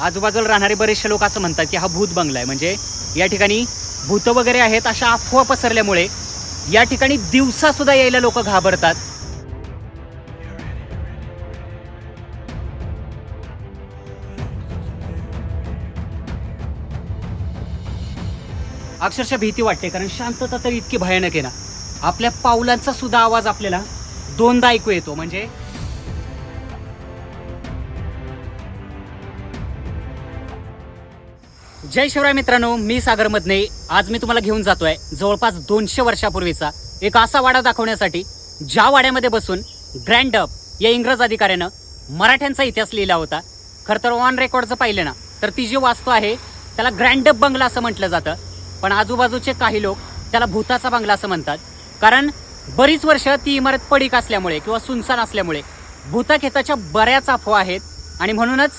आजूबाजूला राहणारे बरेचसे लोक असं म्हणतात की हा भूत बंगला आहे. म्हणजे या ठिकाणी भूत वगैरे आहेत अशा अफवा पसरल्यामुळे या ठिकाणी दिवसा सुद्धा यायला लोक घाबरतात. अक्षरशः भीती वाटते कारण शांतता तर इतकी भयानक आहे ना. आपल्या पावलांचा सुद्धा आवाज आपल्याला दोनदा ऐकू येतो. म्हणजे जय शिवराय मित्रांनो मी सागर मधने. आज मी तुम्हाला घेऊन जातो आहे जवळपास दोनशे वर्षापूर्वीचा एक असा वाडा दाखवण्यासाठी ज्या वाड्यामध्ये बसून ग्रँड अप या इंग्रज अधिकाऱ्यानं मराठ्यांचा इतिहास लिहिला होता. खरं तर ऑन रेकॉर्डचं पाहिलं ना तर ती जी वास्तू आहे त्याला ग्रँड अप बंगला असं म्हटलं जातं. पण आजूबाजूचे काही लोक त्याला भूताचा बंगला असं म्हणतात. कारण बरीच वर्ष ती इमारत पडीक असल्यामुळे किंवा सुनसान असल्यामुळे भूताखेताच्या बऱ्याच अफवा आहेत आणि म्हणूनच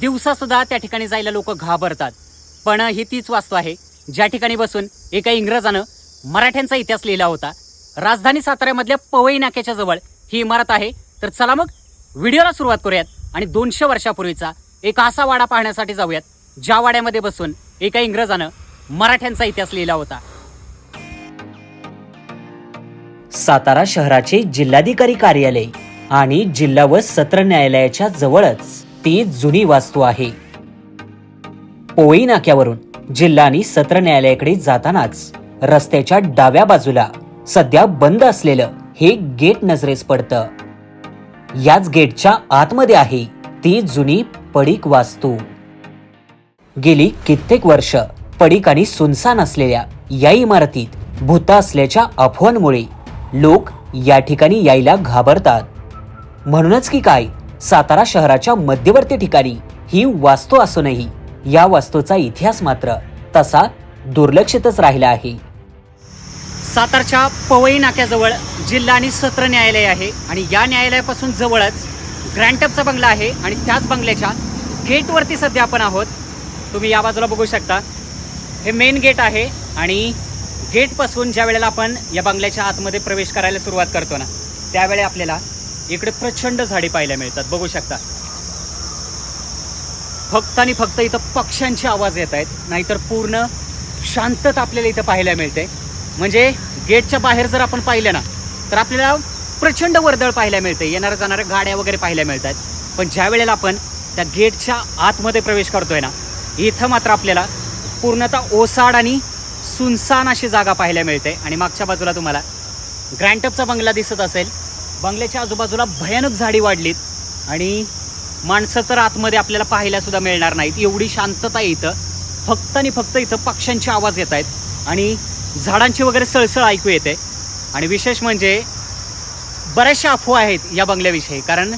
दिवसासुद्धा त्या ठिकाणी जायला लोक घाबरतात. पण ही तीच वास्तू आहे. ज्या ठिकाणी बसून एका इंग्रजानं मराठ्यांचा इतिहास लिहिला होता. राजधानी साताऱ्यामधल्या पवई नाक्याच्या जवळ ही इमारत आहे. तर चला मग व्हिडिओला सुरुवात करूयात आणि दोनशे वर्षापूर्वीचा एक असा वाडा पाहण्यासाठी जाऊयात ज्या वाड्यामध्ये बसून एका इंग्रजानं मराठ्यांचा इतिहास लिहिला होता. सातारा शहराचे जिल्हाधिकारी कार्यालय आणि जिल्हा व सत्र न्यायालयाच्या जवळच ती जुनी वास्तू आहे. पोई नाक्यावरून जिल्हानी सत्र न्यायालयाकडे जातानाच रस्त्याच्या डाव्या बाजूला सध्या बंद असलेलं हे गेट नजरेस पडतं. याच गेटच्या आतमध्ये आहे ती जुनी पडीक वास्तू. गेली कित्येक वर्ष पडीक आणि सुनसान असलेल्या या इमारतीत भूत असल्याच्या अफवांमुळे लोक या ठिकाणी यायला घाबरतात. म्हणूनच की काय सातारा शहराच्या मध्यवर्ती ठिकाणी ही वास्तू असूनही या वास्तूचा इतिहास मात्र तसा दुर्लक्षितच राहिला आहे. सातारच्या पवई नाक्याजवळ जिल्हा आणि सत्र न्यायालय आहे आणि या न्यायालयापासून जवळच ग्रँटअपचा बंगला आहे आणि त्याच बंगल्याच्या गेटवरती सध्या आपण आहोत. तुम्ही या बाजूला बघू शकता. हे मेन गेट आहे आणि गेटपासून ज्या वेळेला आपण या बंगल्याच्या आतमध्ये प्रवेश करायला सुरुवात करतो ना त्यावेळी आपल्याला इकडे प्रचंड झाडे पाहायला मिळतात. बघू शकता. फक्त आणि फक्त इथं पक्ष्यांचे आवाज येत आहेत. नाहीतर पूर्ण शांतता आपल्याला इथं पाहायला मिळते. म्हणजे गेटच्या बाहेर जर आपण पाहिलं ना तर आपल्याला प्रचंड वर्दळ पाहायला मिळते. येणाऱ्या जाणाऱ्या गाड्या वगैरे पाहायला मिळतात. पण ज्या वेळेला आपण त्या गेटच्या आतमध्ये प्रवेश करतोय ना इथं मात्र आपल्याला पूर्णतः ओसाड आणि सुनसान अशी जागा पाहायला मिळते. आणि मागच्या बाजूला तुम्हाला ग्रँटअपचा बंगला दिसत असेल. बंगल्याच्या आजूबाजूला भयानक झाडी वाढलीत. आणि माणसं तर आतमध्ये आपल्याला पाहायला सुद्धा मिळणार नाहीत. एवढी शांतता इथं. फक्त आणि फक्त इथं पक्ष्यांचे आवाज येत आहेत. आणि झाडांची वगैरे सळसळ ऐकू येते. आणि विशेष म्हणजे बऱ्याचशा अफवा आहेत या बंगल्याविषयी. कारण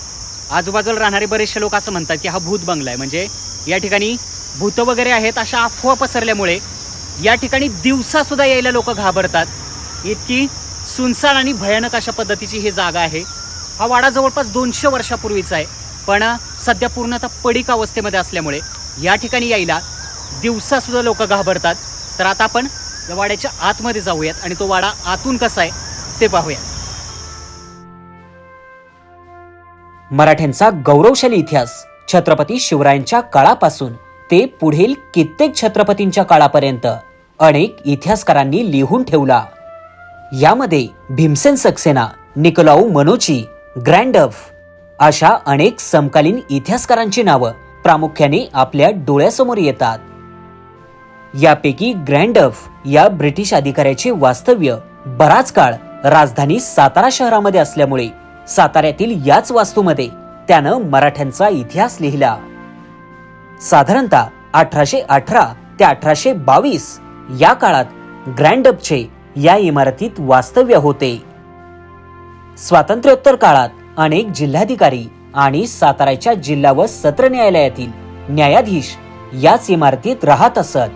आजूबाजूला राहणारे बरेचसे लोक असं म्हणतात की हा भूत बंगला आहे. म्हणजे या ठिकाणी भूतं वगैरे आहेत अशा अफवा पसरल्यामुळे या ठिकाणी दिवसासुद्धा यायला लोक घाबरतात. इतकी सुनसान आणि भयानक अशा पद्धतीची ही जागा आहे. हा वाडा जवळपास दोनशे वर्षापूर्वीचा आहे. पण सध्या पूर्णतः पडीक अवस्थेमध्ये असल्यामुळे या ठिकाणी यायला दिवसासुद्धा लोक घाबरतात. तर आता आपण या वाड्याच्या आतमध्ये जाऊयात आणि तो वाडा आतून कसा आहे ते पाहूया मराठ्यांचा गौरवशाली इतिहास छत्रपती शिवरायांच्या काळापासून ते पुढील कित्येक छत्रपतींच्या काळापर्यंत अनेक इतिहासकारांनी लिहून ठेवला. यामध्ये भीमसेन सक्सेना निकोलाऊ मनोची ग्रँडफ अशा अनेक समकालीन इतिहासकारांची नावं प्रामुख्याने आपल्या डोळ्यासमोर येतात. यापैकी ग्रँडफ या ब्रिटिश अधिकाऱ्याचे वास्तव्य बराच काळ राजधानी सातारा शहरामध्ये असल्यामुळे साताऱ्यातील याच वास्तूमध्ये त्यानं मराठ्यांचा इतिहास लिहिला. साधारणतः अठराशे अठरा ते अठराशे बावीस या काळात ग्रँडअपचे या इमारतीत वास्तव्य होते. स्वातंत्र्योत्तर काळात अनेक जिल्हाधिकारी आणि साताऱ्याच्या जिल्हा व सत्र न्यायालयातील न्यायाधीश याच इमारतीत राहत असत.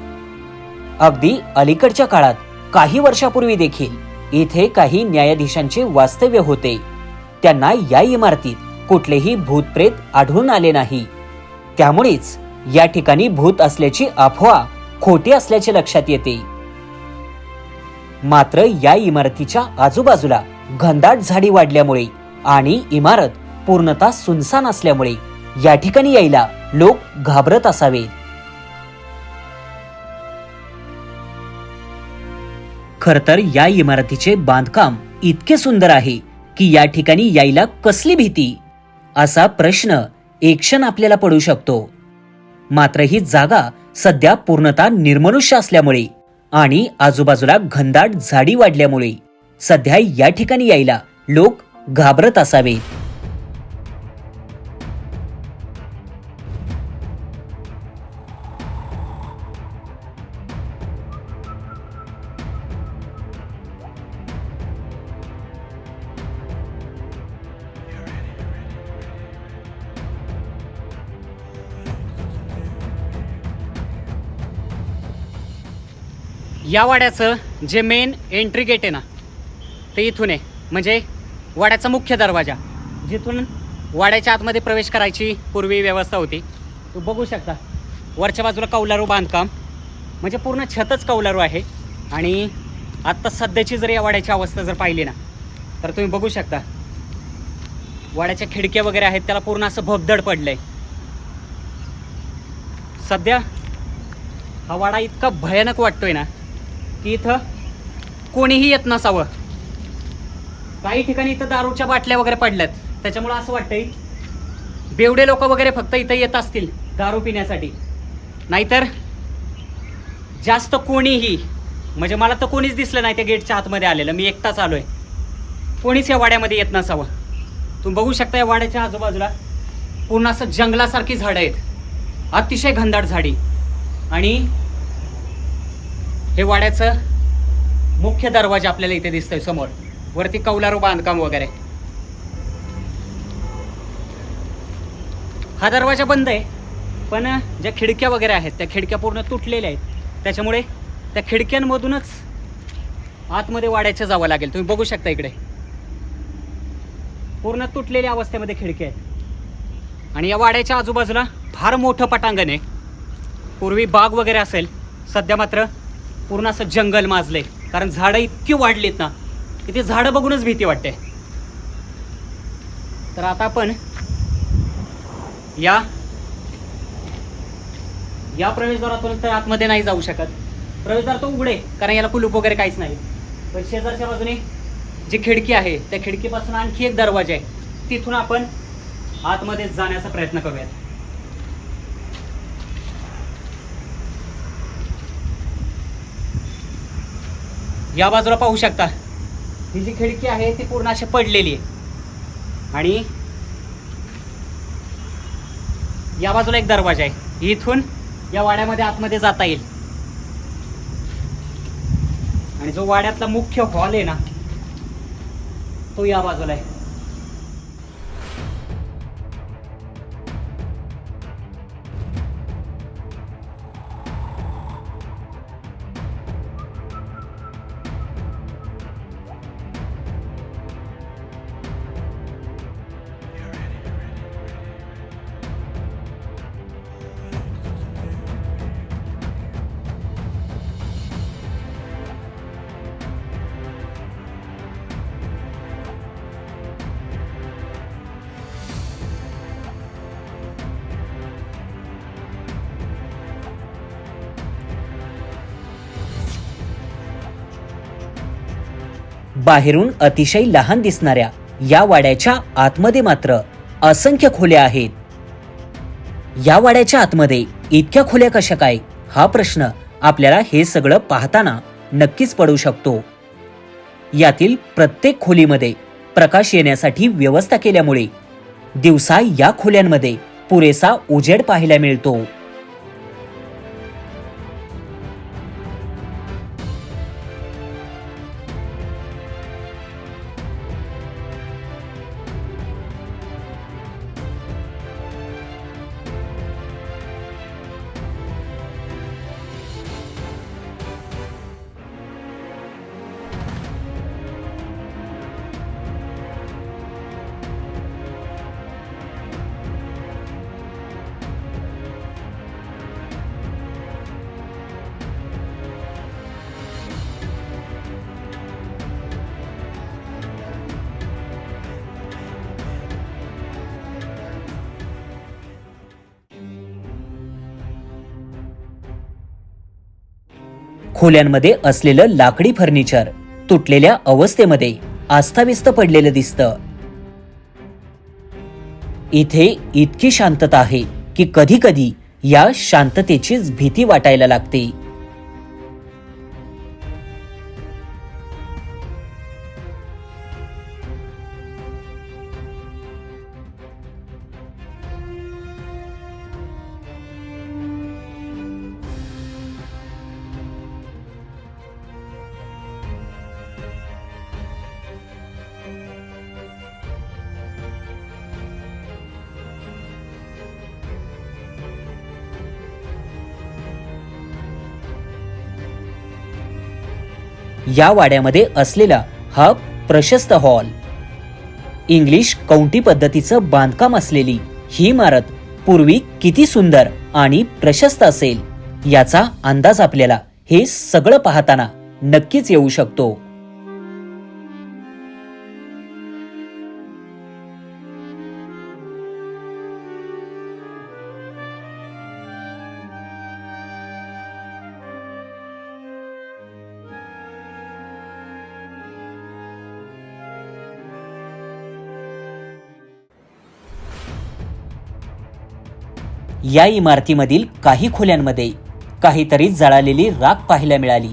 अगदी अलीकडच्या काळात काही वर्षापूर्वी देखील इथे काही न्यायाधीशांचे वास्तव्य होते. त्यांना या इमारतीत कुठलेही भूतप्रेत आढळून आले नाही. त्यामुळेच या ठिकाणी भूत असल्याची अफवा खोटी असल्याचे लक्षात येते. मात्र या इमारतीच्या आजूबाजूला घनदाट झाडी वाढल्यामुळे आणि इमारत पूर्णतः सुनसान असल्यामुळे या ठिकाणी यायला लोक घाबरत असावे. खर तर या इमारतीचे बांधकाम इतके सुंदर आहे की या ठिकाणी यायला कसली भीती? असा प्रश्न एक क्षण आपल्याला पडू शकतो. मात्र ही जागा सध्या पूर्णतः निर्मनुष्य असल्यामुळे आणि आजूबाजूला घनदाट झाडी वाढल्यामुळे सध्या या ठिकाणी यायला लोक घाबरत असावे. या वाड्याचं जे मेन एंट्री गेट आहे ना ते इथून आहे. म्हणजे वाड्याचा मुख्य दरवाजा. जिथून वाड्याच्या आतमध्ये प्रवेश करायची पूर्वी व्यवस्था होती. तू बघू शकता. वरच्या बाजूला कौलारू बांधकाम. म्हणजे पूर्ण छतच कौलारू आहे. आणि आत्ता सध्याची जर या वाड्याची अवस्था जर पाहिली ना तर तुम्ही बघू शकता. वाड्याच्या खिडक्या वगैरे आहेत त्याला पूर्ण असं भगदड पडलं आहे सध्या हा वाडा इतका भयानक वाटतोय ना की इथं कोणीही येत नसावं. काही ठिकाणी इथं दारूच्या बाटल्या वगैरे पडल्यात. त्याच्यामुळं असं वाटतंय बेवडे लोक वगैरे फक्त इथं येत असतील दारू पिण्यासाठी. नाहीतर जास्त कोणीही म्हणजे मला तर कोणीच दिसलं नाही त्या गेटच्या आतमध्ये आलेलं मी एकटाच आलोय. कोणीच या वाड्यामध्ये येत नसावं. तुम्ही बघू शकता या वाड्याच्या आजूबाजूला पूर्ण असं जंगलासारखी झाडं आहेत. अतिशय घनदाट झाडी. आणि हे वाड्याचं मुख्य दरवाजा आपल्याला इथे दिसतोय समोर. वरती कौलारू बांधकाम वगैरे. हा दरवाजा बंद आहे. पण ज्या खिडक्या वगैरे आहेत त्या खिडक्या पूर्ण तुटलेल्या आहेत. त्याच्यामुळे त्या खिडक्यांमधूनच आतमध्ये वाड्याच्या जावं लागेल. तुम्ही बघू शकता इकडे. पूर्ण तुटलेल्या अवस्थेमध्ये खिडक्या आहेत. आणि या वाड्याच्या आजूबाजूला फार मोठं पटांगण आहे. पूर्वी बाग वगैरे असेल. सध्या मात्र पूर्ण असं जंगल माजले कारण झाडं इतकी वाढलीत ना की ते झाडं बघूनच भीती वाटते. तर आता आपण या या प्रवेशद्वारातून तर आतमध्ये नाही जाऊ शकत. प्रवेशद्वार तो उघडे कारण याला कुलूप वगैरे काहीच नाही. पण शेजारच्या बाजूने जी खिडकी आहे त्या खिडकीपासून आणखी एक दरवाजा आहे. तिथून आपण आतमध्ये जाण्याचा प्रयत्न करूयात. या बाजूला पाहू शकता ही जी खिडकी आहे ती पूर्ण अशी पडलेली आहे. आणि या बाजूला एक दरवाजा आहे. इथून या वाड्यामध्ये आतमध्ये जाता येईल. आणि जो वाड्यातला मुख्य हॉल आहे ना तो या बाजूला आहे. बाहेरून अतिशय लहान दिसणाऱ्या या वाड्याच्या आतमध्ये मात्र असंख्य खोल्या आहेत. या वाड्याच्या आतमध्ये इतक्या खोल्या कशा काय? हा प्रश्न आपल्याला हे सगळं पाहताना नक्कीच पडू शकतो. यातील प्रत्येक खोलीमध्ये प्रकाश येण्यासाठी व्यवस्था केल्यामुळे दिवसा या खोल्यांमध्ये पुरेसा उजेड पाहायला मिळतो. खोल्यांमध्ये असलेलं लाकडी फर्निचर तुटलेल्या अवस्थेमध्ये आस्थाव्यस्त पडलेलं दिसतं. इथे इतकी शांतता आहे की कधी कधी या शांततेचीच भीती वाटायला लागते. या वाड्यामध्ये असलेला हा प्रशस्त हॉल. इंग्लिश कौंटी पद्धतीचं बांधकाम असलेली ही इमारत पूर्वी किती सुंदर आणि प्रशस्त असेल याचा अंदाज आपल्याला हे सगळं पाहताना नक्कीच येऊ शकतो. या इमारतीमधील काही खोल्यांमध्ये काहीतरी जळालेली राख पाहायला मिळाली.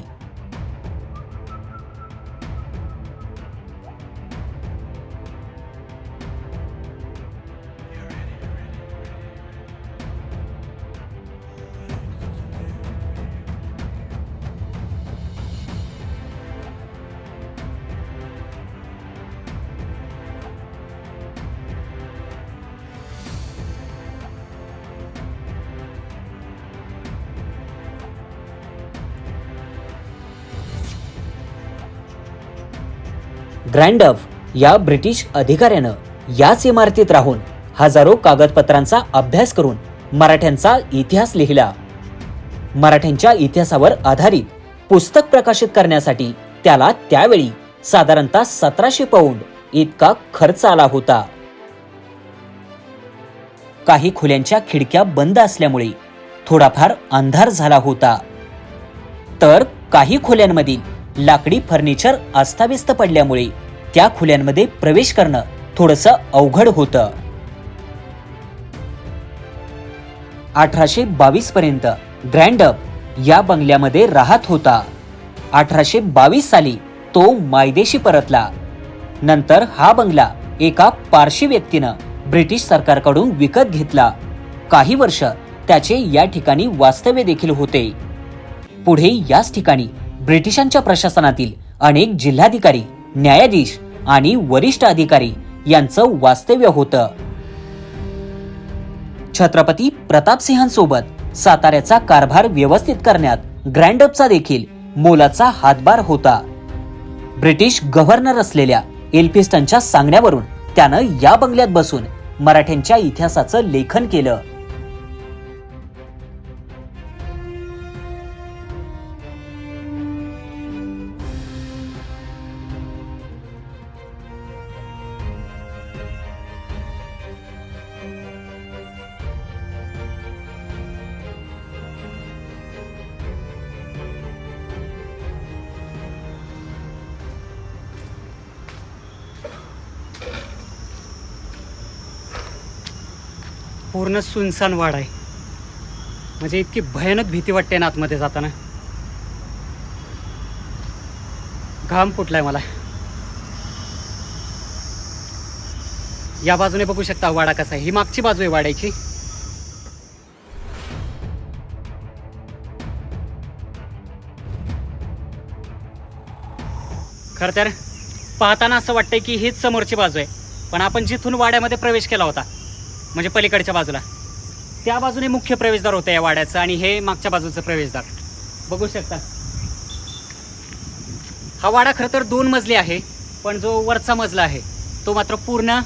ग्रँडफ या ब्रिटिश अधिकाऱ्यानं याच इमारतीत राहून हजारो कागदपत्रांचा अभ्यास करून मराठ्यांचा इतिहास लिहिला. मराठ्यांच्या इतिहासावर आधारित पुस्तक प्रकाशित करण्यासाठी त्याला त्यावेळी साधारणतः सतराशे पौंड इतका खर्च आला होता. काही खोल्यांच्या खिडक्या बंद असल्यामुळे थोडाफार अंधार झाला होता. तर काही खोल्यांमधील लाकडी फर्निचर अस्ताव्यस्त पडल्यामुळे त्या खुल्यांमध्ये प्रवेश करणं थोडस अवघड होतं. अठराशे बावीस पर्यंत ग्रँडअप या बंगल्यामध्ये राहत होता. अठराशे बावीस साली तो मायदेशी परतला. नंतर हा बंगला एका पारशी व्यक्तीनं ब्रिटिश सरकारकडून विकत घेतला. काही वर्ष त्याचे या ठिकाणी वास्तव्य देखील होते. पुढे याच ठिकाणी ब्रिटिशांच्या प्रशासनातील अनेक जिल्हाधिकारी न्यायाधीश आणि वरिष्ठ अधिकारी यांचं वास्तव्य होतं. छत्रपती प्रतापसिंहांसोबत साताऱ्याचा कारभार व्यवस्थित करण्यात ग्रँडअपचा देखील मोलाचा हातभार होता. ब्रिटिश गव्हर्नर असलेल्या एल्फिस्टनच्या सांगण्यावरून त्यानं या बंगल्यात बसून मराठ्यांच्या इतिहासाचं लेखन केलं. पूर्ण सुनसान वाड आहे. म्हणजे इतकी भयानक भीती वाटते ना आतमध्ये जाताना. घाम फुटलाय मला. या बाजूने बघू शकता वाडा कसा आहे. ही मागची बाजू आहे वाड्याची. खरं तर पाहताना असं वाटतंय की हीच समोरची बाजू आहे. पण आपण जिथून वाड्यामध्ये प्रवेश केला होता म्हणजे पलीकडच्या बाजूला. त्या बाजूने मुख्य प्रवेशद्वार होतं या वाड्याचं आणि हे मागच्या बाजूचं प्रवेशद्वार. बघू शकता. हा वाडा खरं तर दोन मजली आहे पण जो वरचा मजला आहे तो मात्र पूर्ण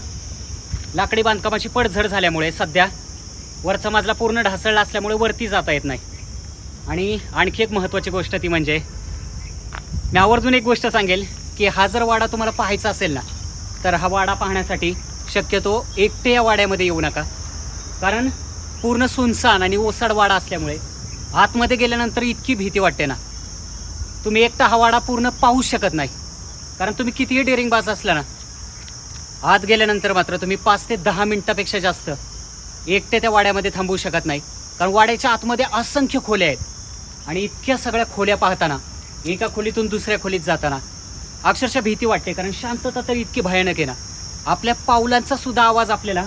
लाकडी बांधकामाची पडझड झाल्यामुळे सध्या वरचा मजला पूर्ण ढासळला असल्यामुळे वरती जाता येत नाही. आणि आणखी एक महत्त्वाची गोष्ट ती म्हणजे मी आवर्जून एक गोष्ट सांगेल की हा जर वाडा तुम्हाला पाहायचा असेल ना तर हा वाडा पाहण्यासाठी शक्यतो एकटे या वाड्यामध्ये येऊ नका. कारण पूर्ण सुनसान आणि ओसाड वाडा असल्यामुळे आतमध्ये गेल्यानंतर इतकी भीती वाटते ना. तुम्ही एकटा हा वाडा पूर्ण पाहू शकत नाही. कारण तुम्ही कितीही डेअरिंग बाज असला ना आत गेल्यानंतर मात्र तुम्ही पाच ते दहा मिनटापेक्षा जास्त एकटे त्या वाड्यामध्ये थांबवू शकत नाही. कारण वाड्याच्या आतमध्ये असंख्य खोल्या आहेत. आणि इतक्या सगळ्या खोल्या पाहताना एका खोलीतून दुसऱ्या खोलीत जाताना अक्षरशः भीती वाटते. कारण शांतता तर इतकी भयानक आहे ना. आपल्या पावलांचा सुद्धा आवाज आपल्याला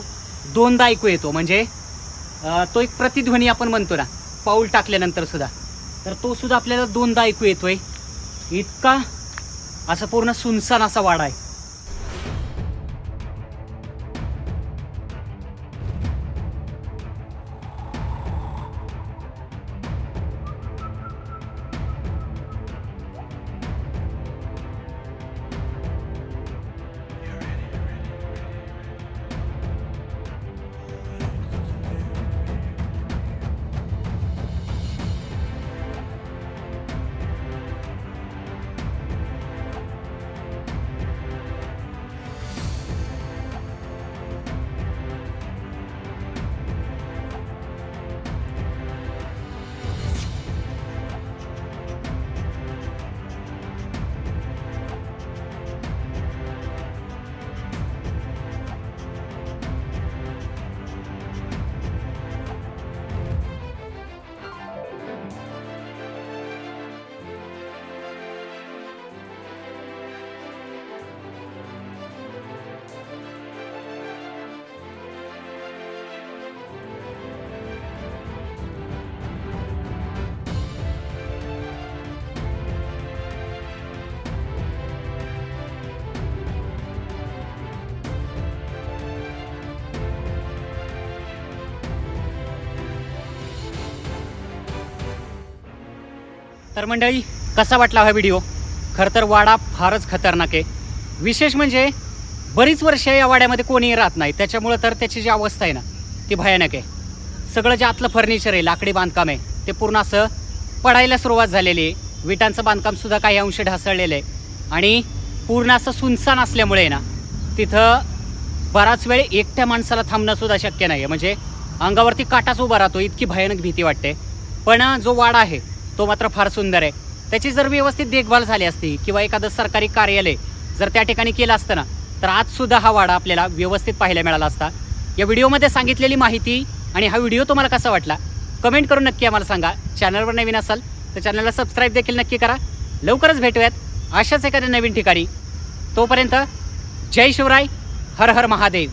दोनदा ऐकू येतो. म्हणजे तो एक प्रतिध्वनी आपण म्हणतो ना पाऊल टाकल्यानंतर सुद्धा. तर तो सुद्धा आपल्याला दोनदा ऐकू येतोय. इतका असं पूर्ण सुनसान असा वाडा आहे. तर मंडळी कसा वाटला हा व्हिडिओ? खरं तर वाडा फारच खतरनाक आहे. विशेष म्हणजे बरीच वर्ष या वाड्यामध्ये कोणीही राहत नाही. त्याच्यामुळं तर त्याची जी अवस्था आहे ना ती भयानक आहे. सगळं जे आतलं फर्निचर आहे लाकडी बांधकाम आहे ते पूर्ण असं पडायला सुरुवात झालेली आहे. विटांचं बांधकामसुद्धा काही अंश ढासळलेलं आहे. आणि पूर्ण असं सुनसान असल्यामुळे ना तिथं बराच वेळ एकट्या माणसाला थांबणंसुद्धा शक्य नाही आहे म्हणजे अंगावरती काटाच उभा राहतो इतकी भयानक भीती वाटते. पण जो वाडा आहे तो मात्र फार सुंदर आहे. त्याची जर व्यवस्थित देखभाल झाली असती किंवा एखादं सरकारी कार्यालय जर त्या ठिकाणी केलं असतं ना तर आजसुद्धा हा वाडा आपल्याला व्यवस्थित पाहायला मिळाला असता. या व्हिडिओमध्ये सांगितलेली माहिती आणि हा व्हिडिओ तुम्हाला कसा वाटला? कमेंट करून नक्की आम्हाला सांगा. चॅनलवर नवीन असाल तर चॅनलला सबस्क्राईब देखील नक्की करा. लवकरच भेटूयात अशाच एखाद्या नवीन ठिकाणी. तोपर्यंत जय शिवराय हर हर महादेव.